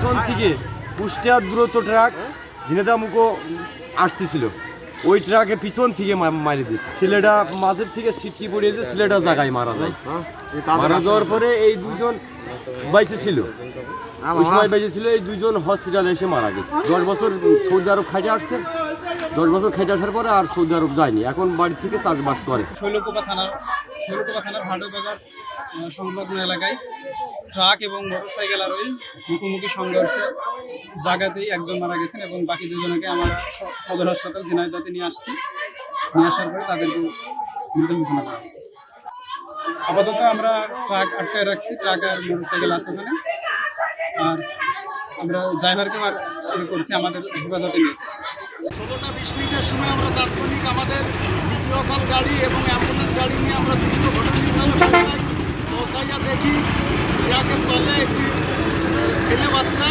থেকে কুষ্টিয়ার দূরত্ব ট্রাক ঝিনেদা মুখো আসতেছিল। ওই ট্রাকে পিছন থেকে মা- মারি দিচ্ছে ছেলেটা মাঝের থেকে ছিটকি পড়িয়েছে ছেলেটা জায়গায় মারা যায়। মারা যাওয়ার পরে এই দুজন বাইসে ছিল ওই সময় বেঁচে ছিল এই দুজন হসপিটালে এসে মারা গেছে। দশ বছর সৌদি আরব খাইটে আসছে। দশ বছর খাইটে আসার পরে আর সৌদি আরব যায়নি। এখন বাড়ি থেকে চাষবাস করে। শৈলকুপা থানার শৈলকুপা থানার ভাটো বাজার সংলগ্ন এলাকায় ট্রাক এবং মোটরসাইকেল আরোহী মুখোমুখি সংঘর্ষে জায়গাতেই একজন মারা গেছেন এবং বাকি দুজনকে আমরা সদর হাসপাতাল ঝিনাইদাতে নিয়ে আসছি। নিয়ে আসার পরে তাদেরকে মৃত ঘোষণা করা হয়েছে। আপাতত আমরা ট্রাক আটকায় রাখছি, ট্রাক আর মোটরসাইকেল আছে ওখানে। আর আমরা ড্রাইভারকে করছি, আমাদের হেফাজতে নিয়েছি ষোলোটা বিশ মিনিটের সময় আমরা তাৎক্ষণিক আমাদের দ্বিতীয় গাড়ি এবং অ্যাম্বুলেন্স গাড়ি নিয়ে আমরা দ্রুত দেখি তলে একটি ছেলে বাচ্চা